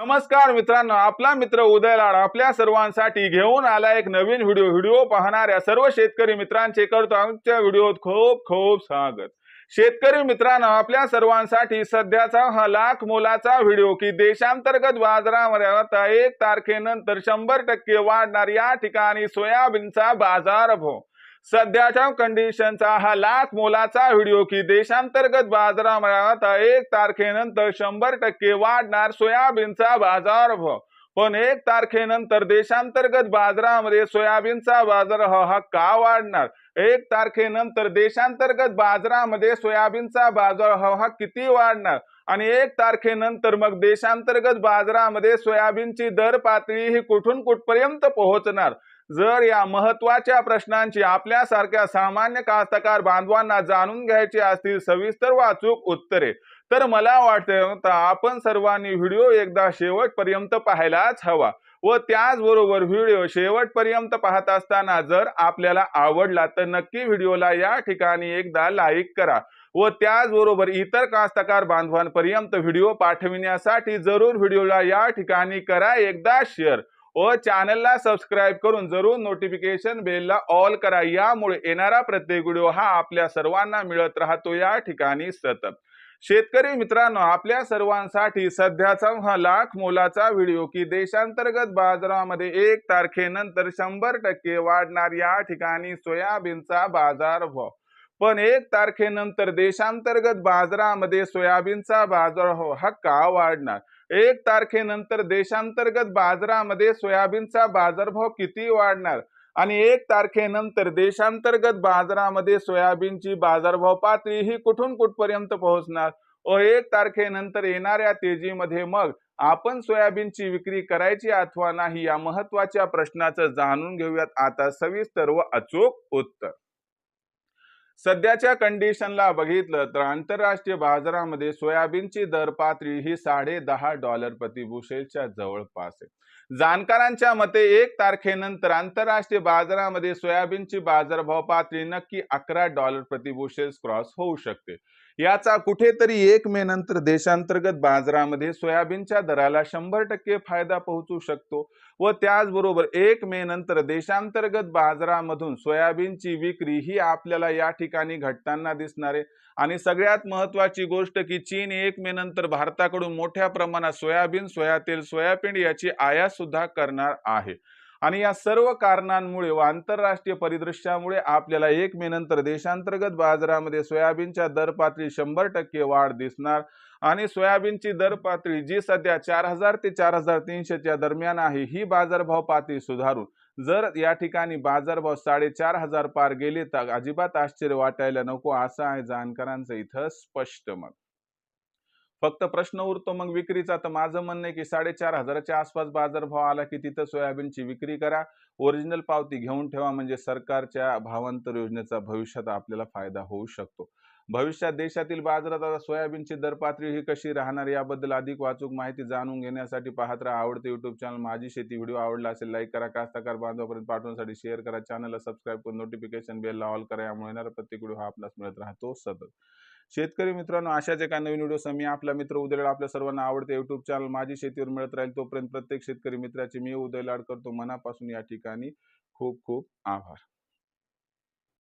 नमस्कार मित्रांनो आपला मित्र उदय लाड आपल्या सर्वांसाठी घेऊन आला एक नवीन व्हिडिओ. व्हिडिओ पाहणाऱ्या सर्व शेतकरी मित्रांचे करतो आमच्या व्हिडिओत खूप खूप स्वागत. शेतकरी मित्रांनो आपल्या सर्वांसाठी सध्याचा हा लाख मोलाचा व्हिडिओ की देशांतर्गत बाजारामध्ये आता एक तारखेनंतर शंभर टक्के वाढणार. या ठिकाणी सोयाबीनचा बाजार भाव सध्याच्या कंडिशनचा हा लाख मोलाचा व्हिडिओ की देशांतर्गत बाजारात एक तारखेनंतर शंभर टक्के वाढणार सोयाबीनचा बाजारभाव पण एक तारखेनंतर देशांतर्गत बाजारामध्ये सोयाबीनचा बाजारभाव हा का वाढणार? एक तारखेनंतर देशांतर्गत बाजारामध्ये सोयाबीनचा बाजारभाव हा किती वाढणार? आणि एक तारखेनंतर मग देशांतर्गत बाजारामध्ये सोयाबीनची दर पातळी ही कुठून कुठपर्यंत पोहोचणार? जर या महत्त्वाच्या प्रश्नांची आपल्यासारख्या सामान्य कास्तकार बांधवांना जाणून घ्यायची असतील सविस्तर वाचूक उत्तरे तर मला वाटतं तर आपण सर्वांनी व्हिडिओ एकदा शेवटपर्यंत पाहायलाच हवा व त्याचबरोबर व्हिडिओ शेवटपर्यंत पाहत असताना जर आपल्याला आवडला तर नक्की व्हिडिओला या ठिकाणी एकदा लाईक करा व त्याचबरोबर इतर कास्तकार बांधवांपर्यंत व्हिडिओ पाठविण्यासाठी जरूर व्हिडिओला या ठिकाणी करा एकदा शेअर. व चॅनलला सबस्क्राईब करून जरूर नोटिफिकेशन बेलला ऑल करा. यामुळे येणारा प्रत्येक व्हिडिओ हा आपल्या सर्वांना मिळत राहतो. या ठिकाणी सतत. शेतकरी मित्रांनो आपल्या सर्वांसाठी सध्याचा हा लाख मोलाचा व्हिडिओ की देशांतर्गत बाजारामध्ये एक तारखेनंतर शंभर टक्के वाढणार. या ठिकाणी सोयाबीनचा बाजार भाव पण एक तारखेनंतर देशांतर्गत बाजारामध्ये सोयाबीनचा बाजारभाव हक्का वाढणार? एक तारखेनंतर देशांतर्गत बाजारामध्ये सोयाबीनचा बाजारभाव किती वाढणार? आणि एक तारखेनंतर देशांतर्गत बाजारामध्ये सोयाबीनची बाजारभाव पातळी ही कुठून कुठपर्यंत पोहोचणार? व एक तारखेनंतर येणाऱ्या तेजीमध्ये मग आपण सोयाबीनची विक्री करायची अथवा नाही या महत्त्वाच्या प्रश्नाचं जाणून घेऊयात. आता सविस्तर व अचूक उत्तर. सध्याच्या कंडिशनला बघितलं तर आंतरराष्ट्रीय बाजारामध्ये सोयाबीनची दर पातळी ही साडे दहा डॉलर प्रतिबुशेलच्या जवळपास आहे. जाणकारांच्या मते एक तारखेनंतर आंतरराष्ट्रीय बाजारामध्ये सोयाबीनची बाजारभाव पातळी नक्की अकरा डॉलर प्रति क्रॉस होऊ शकते. याचा कुठेतरी एक मे नंतर देशांतर्गत बाजारामध्ये सोयाबीनच्या दराला शंभर टक्के फायदा पोहोचू शकतो व त्याचबरोबर एक मे नंतर देशांतर्गत बाजारामधून सोयाबीनची विक्री ही आपल्याला या ठिकाणी घटताना दिसणार आहे. आणि सगळ्यात महत्वाची गोष्ट की चीन एक मे नंतर भारताकडून मोठ्या प्रमाणात सोयाबीन सोयातेल सोयाबीन याची आयात सुद्धा करणार आहे. आणि या सर्व कारणांमुळे व आंतरराष्ट्रीय परिदृश्यामुळे आपल्याला एक मे नंतर देशांतर्गत बाजारामध्ये सोयाबीनच्या दर पातळी शंभर टक्के वाढ दिसणार. आणि सोयाबीनची दर पातळी जी सध्या चार हजार ते चार हजार तीनशेच्या दरम्यान आहे ही बाजारभाव पातळी सुधारून जर या ठिकाणी बाजारभाव साडेचार हजार पार गेले तर अजिबात आश्चर्य वाटायला नको असं आहे जाणकारांचं इथं स्पष्ट मत. फक्त प्रश्न उरतो मग विक्रीचा. तर माझं म्हणणं आहे की साडेचार हजाराच्या आसपास बाजारभाव आला की तिथं सोयाबीनची विक्री करा. ओरिजिनल पावती घेऊन ठेवा म्हणजे सरकारच्या भावांतर योजनेचा भविष्यात आपल्याला फायदा होऊ शकतो. भविष्यात देशातील बाजारात आता सोयाबीनची दर पातळी ही कशी राहणार याबद्दल अधिक वाचूक माहिती जाणून घेण्यासाठी पाहत राहा. आवडते युट्यूब चॅनल माझी शेती व्हिडिओ आवडला असेल लाईक करा. कास्तकार बांधवापर्यंत पाठवण्यासाठी शेअर करा. चॅनलला सबस्क्राईब करून नोटिफिकेशन बेलला ऑल करा. यामुळे येणारा प्रत्येक व्हिडिओ हा आपल्यास मिळत राहतो सतत. शेतकरी मित्रांनो अशाच एका नवीन व्हिडिओ मी आपला मित्र उदय आपल्या सर्वांना आवडते युट्यूब चॅनल माझी शेतीवर मिळत राहील तोपर्यंत प्रत्येक शेतकरी मित्राची मी उदय लाड करतो. मनापासून या ठिकाणी खूप खूप आभार.